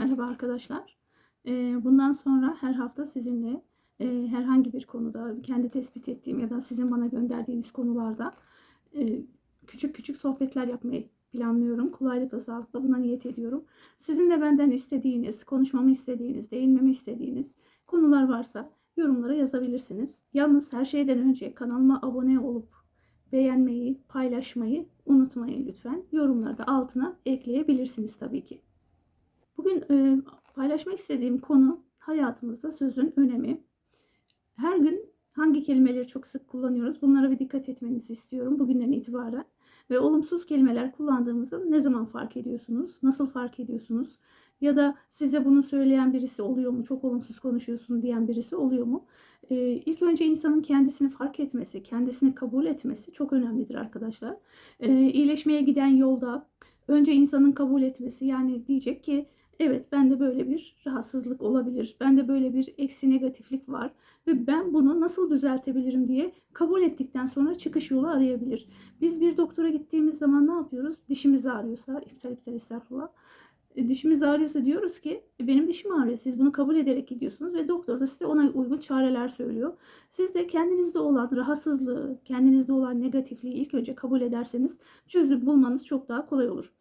Merhaba arkadaşlar. Ee, Bundan sonra her hafta sizinle e, herhangi bir konuda kendi tespit ettiğim ya da sizin bana gönderdiğiniz konularda e, küçük küçük sohbetler yapmayı planlıyorum. Kolaylıkla, sağlıkla buna niyet ediyorum. Sizin de benden istediğiniz, konuşmamı istediğiniz, değinmemi istediğiniz konular varsa yorumlara yazabilirsiniz. Yalnız her şeyden önce kanalıma abone olup beğenmeyi, paylaşmayı unutmayın lütfen. Yorumları da altına ekleyebilirsiniz tabii ki. Bugün e, paylaşmak istediğim konu hayatımızda sözün önemi. Her gün hangi kelimeleri çok sık kullanıyoruz? Bunlara bir dikkat etmenizi istiyorum bugünden itibaren. Ve olumsuz kelimeler kullandığımızı ne zaman fark ediyorsunuz? Nasıl fark ediyorsunuz? Ya da size bunu söyleyen birisi oluyor mu? Çok olumsuz konuşuyorsun diyen birisi oluyor mu? Ee, ilk önce insanın kendisini fark etmesi, kendisini kabul etmesi çok önemlidir arkadaşlar. Ee, iyileşmeye giden yolda önce insanın kabul etmesi yani diyecek ki evet bende böyle bir rahatsızlık olabilir. Bende böyle bir eksi negatiflik var ve ben bunu nasıl düzeltebilirim diye kabul ettikten sonra çıkış yolu arayabilir. Biz bir doktora gittiğimiz zaman ne yapıyoruz? Dişimiz ağrıyorsa, iptal iptal estağfurullah. E, Dişimiz ağrıyorsa diyoruz ki "E, benim dişim ağrıyor. Siz bunu kabul ederek gidiyorsunuz ve doktor da size ona uygun çareler söylüyor. Siz de kendinizde olan rahatsızlığı, kendinizde olan negatifliği ilk önce kabul ederseniz çözüm bulmanız çok daha kolay olur.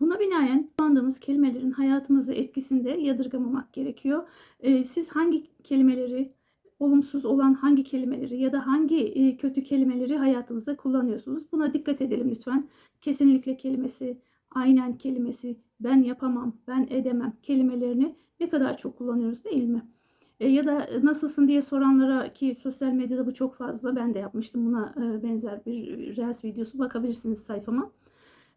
Buna binaen kullandığımız kelimelerin hayatımızı etkisinde yadırgamamak gerekiyor. Ee, siz hangi kelimeleri, olumsuz olan hangi kelimeleri ya da hangi e, kötü kelimeleri hayatınızda kullanıyorsunuz? Buna dikkat edelim lütfen. Kesinlikle kelimesi, aynen kelimesi, ben yapamam, ben edemem kelimelerini ne kadar çok kullanıyoruz değil mi? E, ya da nasılsın diye soranlara ki sosyal medyada bu çok fazla. Ben de yapmıştım buna e, benzer bir Reels videosu bakabilirsiniz sayfama.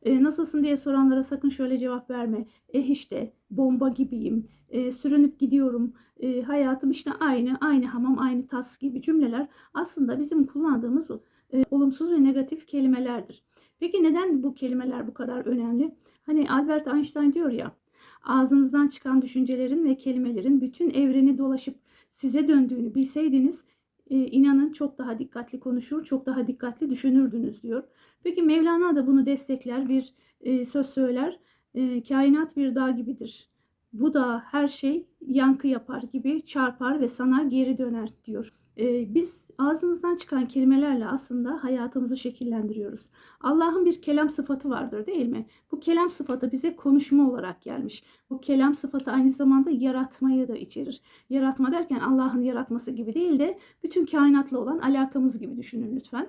E, nasılsın diye soranlara sakın şöyle cevap verme. Eh işte bomba gibiyim, e, sürünüp gidiyorum, e, hayatım işte aynı, aynı hamam, aynı tas gibi cümleler aslında bizim kullandığımız e, olumsuz ve negatif kelimelerdir. Peki neden bu kelimeler bu kadar önemli? Hani Albert Einstein diyor ya, ağzınızdan çıkan düşüncelerin ve kelimelerin bütün evreni dolaşıp size döndüğünü bilseydiniz e, inanın çok daha dikkatli konuşur, çok daha dikkatli düşünürdünüz diyor. Peki Mevlana da bunu destekler, bir e, söz söyler. E, kainat bir dağ gibidir. Bu da her şey yankı yapar gibi çarpar ve sana geri döner diyor. E, biz ağzımızdan çıkan kelimelerle aslında hayatımızı şekillendiriyoruz. Allah'ın bir kelam sıfatı vardır değil mi? Bu kelam sıfatı bize konuşma olarak gelmiş. Bu kelam sıfatı aynı zamanda yaratmayı da içerir. Yaratma derken Allah'ın yaratması gibi değil de bütün kainatla olan alakamız gibi düşünün lütfen.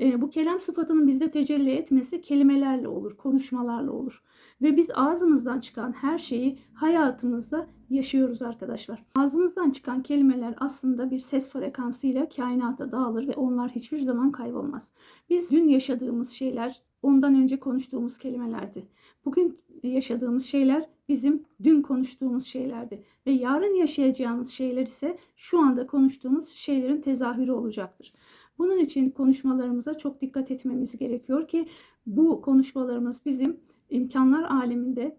E, bu kelam sıfatının bizde tecelli etmesi kelimelerle olur, konuşmalarla olur. Ve biz ağzımızdan çıkan her şeyi hayatımızda yaşıyoruz arkadaşlar. Ağzımızdan çıkan kelimeler aslında bir ses frekansıyla kainata dağılır ve onlar hiçbir zaman kaybolmaz. Biz dün yaşadığımız şeyler ondan önce konuştuğumuz kelimelerdi. Bugün yaşadığımız şeyler bizim dün konuştuğumuz şeylerdi. Ve yarın yaşayacağımız şeyler ise şu anda konuştuğumuz şeylerin tezahürü olacaktır. Bunun için konuşmalarımıza çok dikkat etmemiz gerekiyor ki bu konuşmalarımız bizim imkanlar aleminde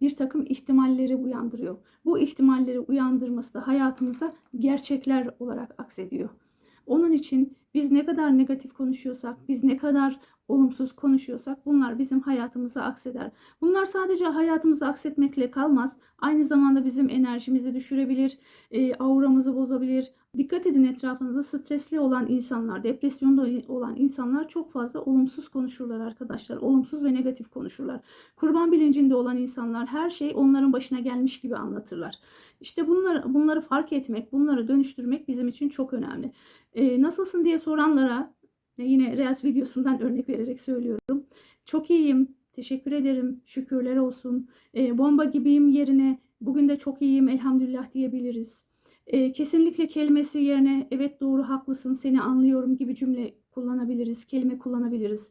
bir takım ihtimalleri uyandırıyor. Bu ihtimalleri uyandırması da hayatımıza gerçekler olarak aksediyor. Onun için biz ne kadar negatif konuşuyorsak, biz ne kadar olumsuz konuşuyorsak bunlar bizim hayatımıza akseder. Bunlar sadece hayatımıza aksetmekle kalmaz. Aynı zamanda bizim enerjimizi düşürebilir, e, auramızı bozabilir. Dikkat edin etrafınızda stresli olan insanlar, depresyonda olan insanlar çok fazla olumsuz konuşurlar arkadaşlar. Olumsuz ve negatif konuşurlar. Kurban bilincinde olan insanlar her şey onların başına gelmiş gibi anlatırlar. İşte bunları, bunları fark etmek, bunları dönüştürmek bizim için çok önemli. E, nasılsın diye soranlara yine Reels videosundan örnek vererek söylüyorum. Çok iyiyim, teşekkür ederim, şükürler olsun. E, bomba gibiyim yerine bugün de çok iyiyim elhamdülillah diyebiliriz. E, kesinlikle kelimesi yerine evet doğru haklısın seni anlıyorum gibi cümle kullanabiliriz, kelime kullanabiliriz.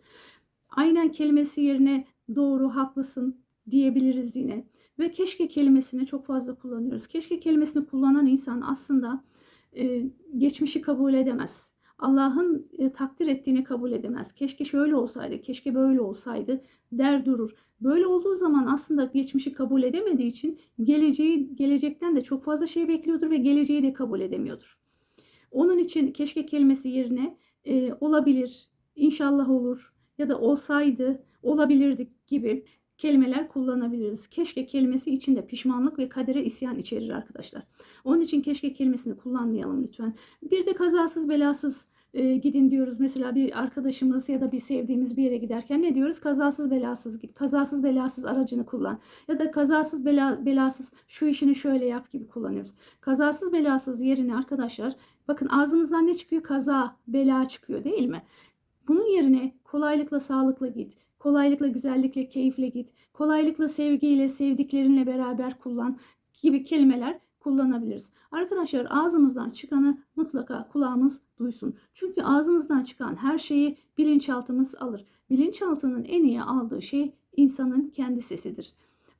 Aynen kelimesi yerine doğru haklısın diyebiliriz yine. Ve keşke kelimesini çok fazla kullanıyoruz. Keşke kelimesini kullanan insan aslında e, geçmişi kabul edemez. Allah'ın e, takdir ettiğini kabul edemez. Keşke şöyle olsaydı, keşke böyle olsaydı der durur. Böyle olduğu zaman aslında geçmişi kabul edemediği için geleceği gelecekten de çok fazla şey bekliyordur ve geleceği de kabul edemiyordur. Onun için keşke kelimesi yerine e, olabilir, inşallah olur ya da olsaydı olabilirdik gibi kelimeler kullanabiliriz. Keşke kelimesi içinde pişmanlık ve kadere isyan içerir arkadaşlar. Onun için keşke kelimesini kullanmayalım lütfen. Bir de kazasız belasız e, gidin diyoruz. Mesela bir arkadaşımız ya da bir sevdiğimiz bir yere giderken ne diyoruz? Kazasız belasız git. Kazasız belasız aracını kullan. Ya da kazasız bela, belasız şu işini şöyle yap gibi kullanıyoruz. Kazasız belasız yerine arkadaşlar bakın ağzımızdan ne çıkıyor? Kaza, bela çıkıyor değil mi? Bunun yerine kolaylıkla sağlıkla git. Kolaylıkla güzellikle keyifle git. Kolaylıkla sevgiyle sevdiklerinle beraber kullan gibi kelimeler kullanabiliriz. Arkadaşlar ağzımızdan çıkanı mutlaka kulağımız duysun. Çünkü ağzımızdan çıkan her şeyi bilinçaltımız alır. Bilinçaltının en iyi aldığı şey insanın kendi sesidir.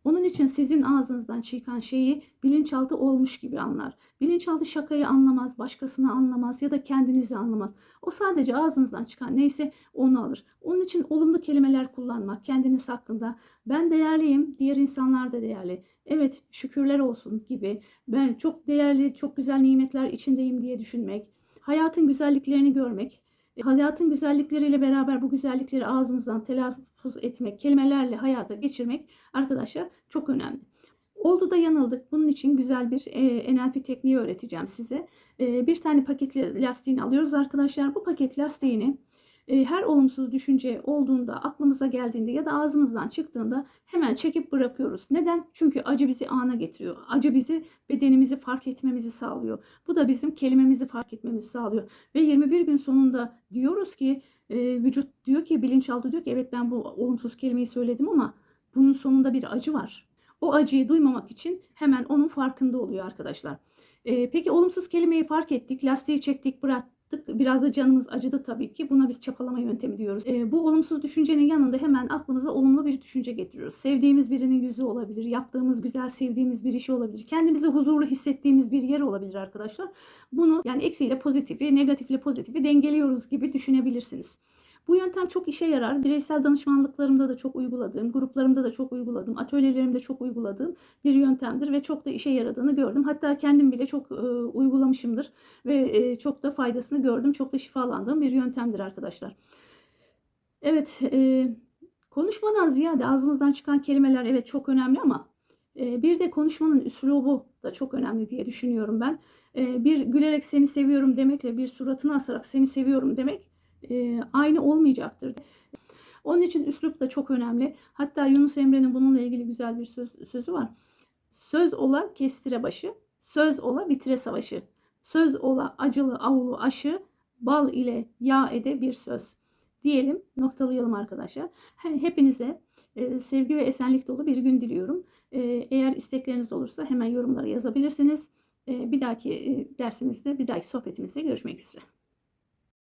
Onun için sizin ağzınızdan çıkan şeyi bilinçaltı olmuş gibi anlar. Bilinçaltı şakayı anlamaz, başkasını anlamaz ya da kendinizi anlamaz. O sadece ağzınızdan çıkan neyse onu alır. Onun için olumlu kelimeler kullanmak kendiniz hakkında. Ben değerliyim, diğer insanlar da değerli. Evet şükürler olsun gibi. Ben çok değerli, çok güzel nimetler içindeyim diye düşünmek. Hayatın güzelliklerini görmek. Hayatın güzellikleriyle beraber bu güzellikleri ağzımızdan telaffuz etmek, kelimelerle hayata geçirmek arkadaşlar çok önemli. Oldu da yanıldık. Bunun için güzel bir e, NLP tekniği öğreteceğim size. E, bir tane paket lastiğini alıyoruz arkadaşlar. Bu paket lastiğini e, her olumsuz düşünce olduğunda, aklımıza geldiğinde ya da ağzımızdan çıktığında hemen çekip bırakıyoruz. Neden? Çünkü acı bizi ana getiriyor. Acı bizi bedenimizi fark etmemizi sağlıyor. Bu da bizim kelimemizi fark etmemizi sağlıyor. Ve 21 gün sonunda diyoruz ki e, vücut diyor ki bilinçaltı diyor ki evet ben bu olumsuz kelimeyi söyledim ama bunun sonunda bir acı var. O acıyı duymamak için hemen onun farkında oluyor arkadaşlar. E, peki olumsuz kelimeyi fark ettik, lastiği çektik, Biraz da canımız acıdı tabii ki. Buna biz çapalama yöntemi diyoruz. E, bu olumsuz düşüncenin yanında hemen aklımıza olumlu bir düşünce getiriyoruz. Sevdiğimiz birinin yüzü olabilir, yaptığımız güzel, sevdiğimiz bir işi olabilir. Kendimizi huzurlu hissettiğimiz bir yer olabilir arkadaşlar. Bunu yani eksiyle pozitifi, negatifle pozitifi dengeliyoruz gibi düşünebilirsiniz. Bu yöntem çok işe yarar. Bireysel danışmanlıklarımda da çok uyguladığım, gruplarımda da çok uyguladığım, atölyelerimde çok uyguladığım bir yöntemdir ve çok da işe yaradığını gördüm. Hatta kendim bile çok e, uygulamışımdır ve e, çok da faydasını gördüm. Çok da şifalandığım bir yöntemdir arkadaşlar. Evet, e, konuşmadan ziyade ağzımızdan çıkan kelimeler evet çok önemli ama e, bir de konuşmanın üslubu da çok önemli diye düşünüyorum ben. E, bir gülerek seni seviyorum demekle bir suratını asarak seni seviyorum demek e, aynı olmayacaktır. Onun için üslup da çok önemli. Hatta Yunus Emre'nin bununla ilgili güzel bir söz, sözü var. Söz ola kestire başı, söz ola bitire savaşı. Söz ola acılı avlu aşı, bal ile yağ ede bir söz. Diyelim noktalayalım arkadaşlar. Hepinize e, sevgi ve esenlik dolu bir gün diliyorum. E, eğer istekleriniz olursa hemen yorumlara yazabilirsiniz. E, bir dahaki dersimizde, bir dahaki sohbetimizde görüşmek üzere.